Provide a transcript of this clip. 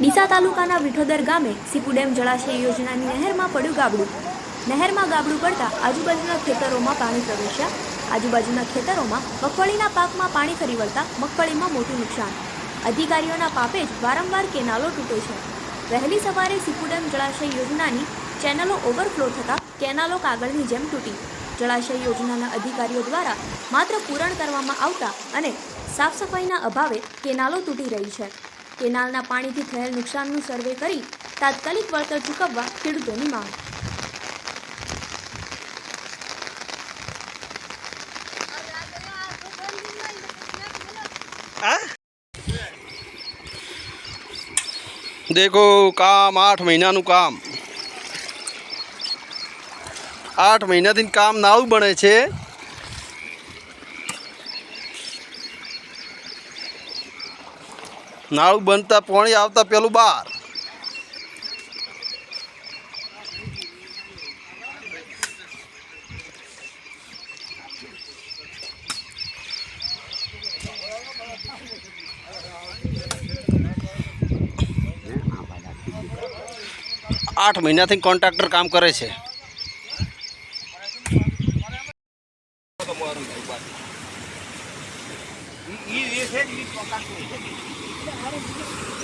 ડીસા તાલુકાના વિઠોદર ગામે સીપુ ડેમ જળાશય યોજનાની નહેરમાં પડ્યું ગાબડું. નહેરમાં ગાબડું પડતા આજુબાજુના ખેતરોમાં પાણી પ્રવેશ્યા. આજુબાજુના ખેતરોમાં મગફળીના પાકમાં પાણી ફરી વળતા મગફળીમાં મોટું નુકસાન. અધિકારીઓના પાપે જ વારંવાર કેનાલો તૂટે છે. વહેલી સવારે સીપુ ડેમ જળાશય યોજનાની ચેનલો ઓવરફ્લો થતાં કેનાલો કાગળની જેમ તૂટી. જળાશય યોજનાના અધિકારીઓ દ્વારા માત્ર પૂરણ કરવામાં આવતા અને સાફસફાઈના અભાવે કેનાલો તૂટી રહી છે. કેનાલના પાણીથી થયેલ નુકસાનનું સર્વે કરી તાત્કાલિક વળતર ચૂકવવા ખેડૂતોની માંગ. દેખો, કામ આઠ મહિનાનું કામ. આઠ મહિનાથી કામ નાવું બને છે. નાળું બનતા પાણી આવતા પેલું બાર. આઠ મહિનાથી કોન્ટ્રાક્ટર કામ કરે છે. আরেকদিকে